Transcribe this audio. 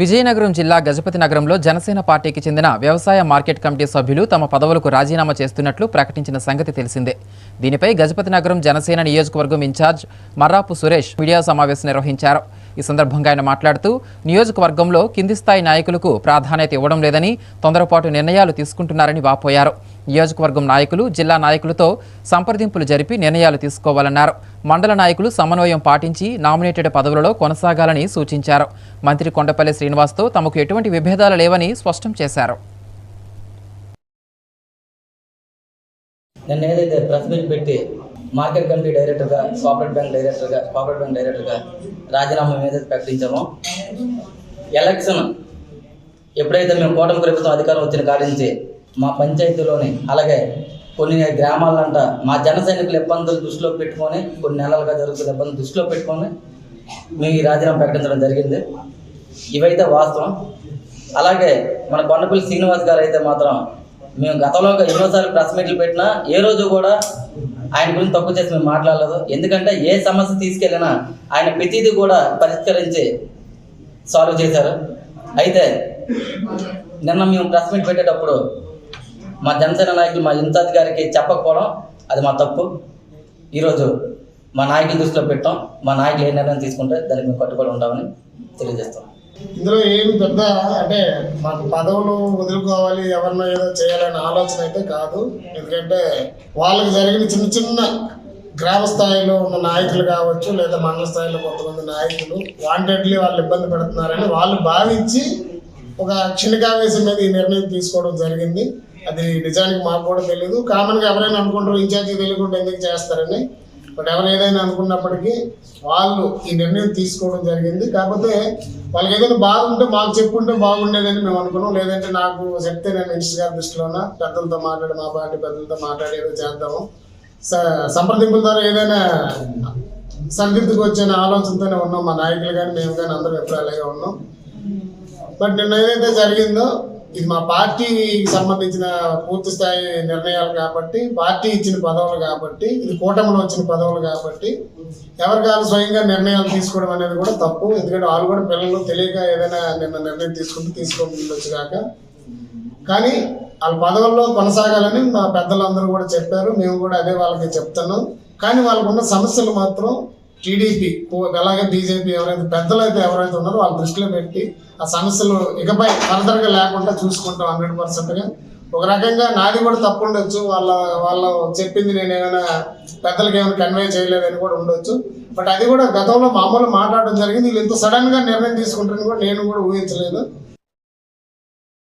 విజయనగరం జిల్లా గజపతి నగరంలో జనసేన పార్టీకి చెందిన వ్యవసాయ మార్కెట్ కమిటీ సభ్యులు తమ పదవులకు రాజీనామా చేస్తున్నట్లు ప్రకటించిన సంగతి తెలిసిందే. దీనిపై గజపతి నగరం జనసేన నియోజకవర్గం ఇన్ఛార్జ్ మర్రాపు సురేష్ మీడియా సమావేశం నిర్వహించారు. ఈ సందర్భంగా ఆయన మాట్లాడుతూ నియోజకవర్గంలో కింది స్థాయి నాయకులకు ప్రాధాన్యత ఇవ్వడం లేదని తొందరపాటు నిర్ణయాలు తీసుకుంటున్నారని వాపోయారు. నియోజకవర్గం నాయకులు జిల్లా నాయకులతో సంప్రదింపులు జరిపి నిర్ణయాలు తీసుకోవాలన్నారు. మండల నాయకులు సమన్వయం పాటించి నామినేటెడ్ పదవులలో కొనసాగాలని సూచించారు. మంత్రి కొండపల్లి శ్రీనివాస్తో తమకు ఎటువంటి విభేదాలు లేవని స్పష్టం చేశారు. నిన్న ఏదైతే ప్రెస్ మీట్ పెట్టి మార్కెట్ కమిటీ డైరెక్టర్గా కోఆపరేట్ బ్యాంక్ డైరెక్టర్గా కోఆపరేట్ బ్యాంక్ డైరెక్టర్గా రాజీనామా ఏదైతే ప్రకటించామో ఎలక్షన్ ఎప్పుడైతే మేము కూటమి ప్రభుత్వం అధికారం వచ్చిన కాడి నుంచి మా పంచాయతీలోని అలాగే కొన్ని గ్రామాలంట మా జన సైనికుల ఇబ్బందులు దృష్టిలో పెట్టుకొని కొన్ని నెలలుగా జరుగుతున్న ఇబ్బందులు దృష్టిలో పెట్టుకొని మీ రాజీనామా ప్రకటించడం జరిగింది. ఇవైతే వాస్తవం. అలాగే మన కొండపల్లి శ్రీనివాస్ గారు అయితే మాత్రం మేము గతంలో ఎన్నోసార్లు ప్రెస్ మీట్లు పెట్టినా ఏ రోజు కూడా ఆయన గురించి తక్కువ చేసి మేము మాట్లాడలేదు. ఎందుకంటే ఏ సమస్య తీసుకెళ్ళినా ఆయన ప్రతిదీ కూడా పరిష్కరించి సాల్వ్ చేశారు. అయితే నిన్న మేము ప్రెస్ మీట్ పెట్టేటప్పుడు మా జనసేన నాయకులు మా ఇన్ఛార్జ్ గారికి చెప్పకపోవడం అది మా తప్పు. ఈరోజు మా నాయకుల దృష్టిలో పెట్టాం. మా నాయకులు ఏ నిర్ణయం తీసుకుంటే దానికి మేము కట్టుబడి ఉంటామని తెలియజేస్తాం. ఇందులో ఏమి పెద్ద అంటే మాకు పదవులు వదులుకోవాలి ఎవరినో ఏదో చేయాలనే ఆలోచన అయితే కాదు. ఎందుకంటే వాళ్ళకి జరిగిన చిన్న చిన్న గ్రామ స్థాయిలో ఉన్న నాయకులు కావచ్చు లేదా మండల స్థాయిలో కొంతమంది నాయకులు వాంటెడ్లీ వాళ్ళు ఇబ్బంది పెడుతున్నారని వాళ్ళు భావించి ఒక క్షణికావేశం మీద ఈ నిర్ణయం తీసుకోవడం జరిగింది. అది నిజానికి మాకు కూడా తెలియదు కామన్గా ఎవరైనా అనుకుంటారు ఇన్ఛార్జి తెలియకుండా ఎందుకు చేస్తారని. బట్ ఎవరు ఏదైనా అనుకున్నప్పటికీ వాళ్ళు ఈ నిర్ణయం తీసుకోవడం జరిగింది. కాకపోతే వాళ్ళకి ఏదైనా బాధ ఉంటే మాకు చెప్పుంటే బాగుండేదని మేము అనుకున్నాం. లేదంటే నాకు చెప్తే నేను మినిస్టర్ గారి దృష్టిలోన పెద్దలతో మాట్లాడి మా పార్టీ పెద్దలతో మాట్లాడి ఏదో చేద్దాము సంప్రదింపుల ద్వారా ఏదైనా సరిదిద్దుకు వచ్చిన ఆలోచనతోనే ఉన్నాం. మా నాయకులు కానీ మేము కానీ అందరం ఎప్పుడు అలాగే ఉన్నాం. బట్ నిన్న ఏదైతే జరిగిందో ఇది మా పార్టీకి సంబంధించిన పూర్తి స్థాయి నిర్ణయాలు కాబట్టి పార్టీ ఇచ్చిన పదవులు కాబట్టి ఇది కూటమిలో వచ్చిన పదవులు కాబట్టి ఎవరికి స్వయంగా నిర్ణయాలు తీసుకోవడం అనేది కూడా తప్పు. ఎందుకంటే వాళ్ళు కూడా పిల్లలు తెలియక ఏదైనా నిన్న నిర్ణయం తీసుకుంటే తీసుకోవచ్చు కాక. కానీ వాళ్ళ పదవుల్లో కొనసాగాలని మా పెద్దలందరూ కూడా చెప్పారు. మేము కూడా అదే వాళ్ళకి చెప్తాను కానీ వాళ్ళకున్న సమస్యలు మాత్రం టీడీపీ అలాగే బీజేపీ ఎవరైతే పెద్దలు అయితే ఎవరైతే ఉన్నారో వాళ్ళ దృష్టిలో పెట్టి ఆ సమస్యలు ఇకపై ఫర్దర్గా లేకుండా చూసుకుంటాం హండ్రెడ్ పర్సెంట్గా ఒక రకంగా నాది కూడా తప్పు ఉండొచ్చు వాళ్ళ వాళ్ళు చెప్పింది నేను ఏమైనా పెద్దలకి ఏమైనా కన్వే చేయలేదని కూడా ఉండొచ్చు. బట్ అది కూడా గతంలో మామూలు మాట్లాడడం జరిగింది. వీళ్ళు ఇంత సడన్గా నిర్ణయం తీసుకుంటారని కూడా నేను కూడా ఊహించలేదు.